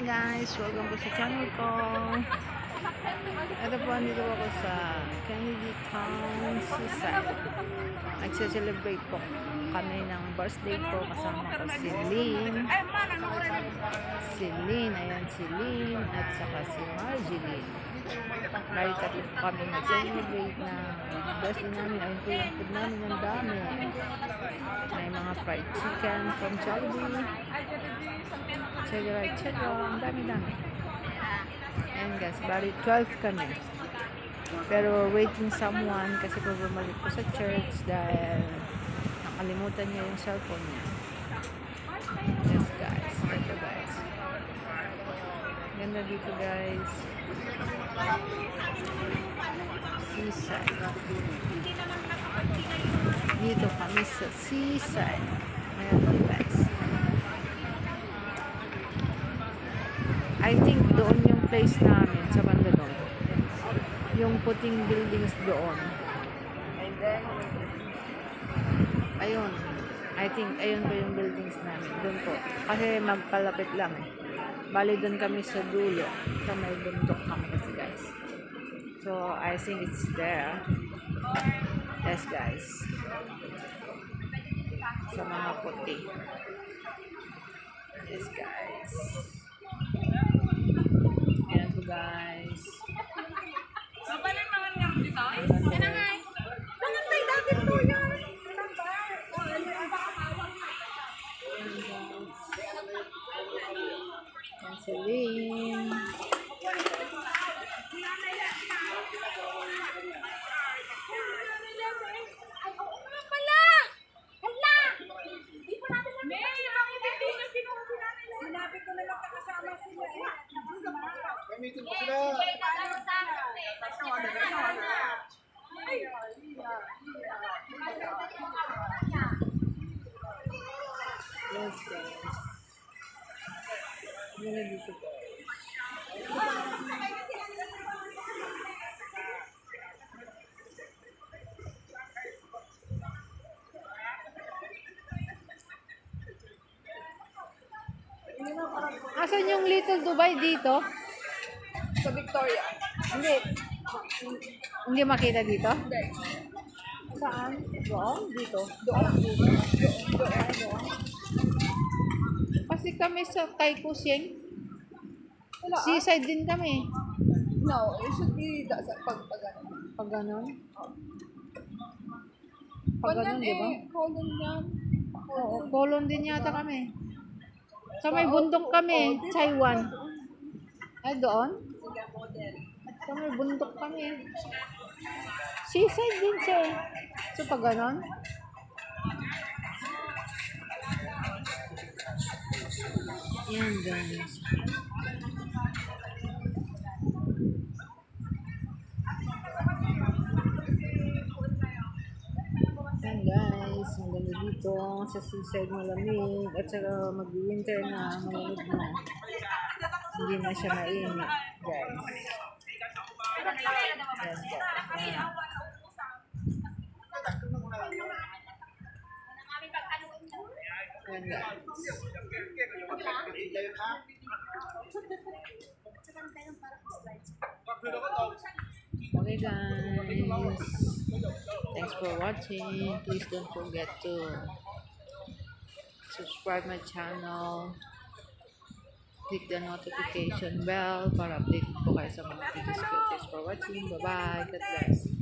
Guys! Welcome po sa channel ko. Ito po, andito ako sa Kennedy Town Seaside. Nagse-celebrate po kami ng birthday ko kasama ko si Lynn. Si Lynn, ayan si Lynn at saka si Marjeline. Bali tatlo po kami nag-celebrate na birthday namin. Ayun po yung food namin ang dami. May mga fried chicken from Jollibee. etc. etc. Ang dami-dami. Ayan guys, bali 12 kami. Pero waiting someone kasi po bumalik po sa church dahil nakalimutan niya yung cellphone niya. Yes guys, ito guys. Ganda dito guys. Seaside. Dito kami sa seaside. Ayan po guys. I think doon yung place namin sa banda doon. Yung puting buildings doon. Ayun. I think ayun po yung buildings namin. Doon po. Kasi magpalapit lang eh. Bali doon kami sa dulo. Sa may bundok kami kasi guys. So, I think it's there. Yes guys. Sa mga puti. Yes guys. Ayan po guys. Ayan si Lynn. Ay, oo nga pala! Hala! Hindi pa natin na... May, bakit hindi nyo kinuha si nanay na? Sinabi ko na lang kakasama sila eh. May meeting pa sila. Yes Asan yung Little Dubai dito? Sa Victoria. Hindi. Hindi makita dito? Hindi. Saan? Doon? Dito? Doon. Doon. Kasi kami sa Kaikusing. Wala ah. Seaside din kami. No, it should be da, sa pag pag ano. Pag ganon. Pag Ganyan ganon, di ba? eh. Colon yan. Oo, kolon din yata kami. Sa may bundok kami, Taiwan. Ay, doon? Sa may bundok kami. Seaside din siya. eh. So, pag ganon? Yan, guys. Yan guys, maganda dito sa seaside malamig at saka mag-winter na malamig na. Hindi na siya mainit, guys. Yes, guys. Yan. Yan, guys. Okay guys. Thanks for watching. Please don't forget to subscribe my channel. Click the notification bell para update po kayo sa mga videos ko. Thanks for watching. Bye-bye. God bless.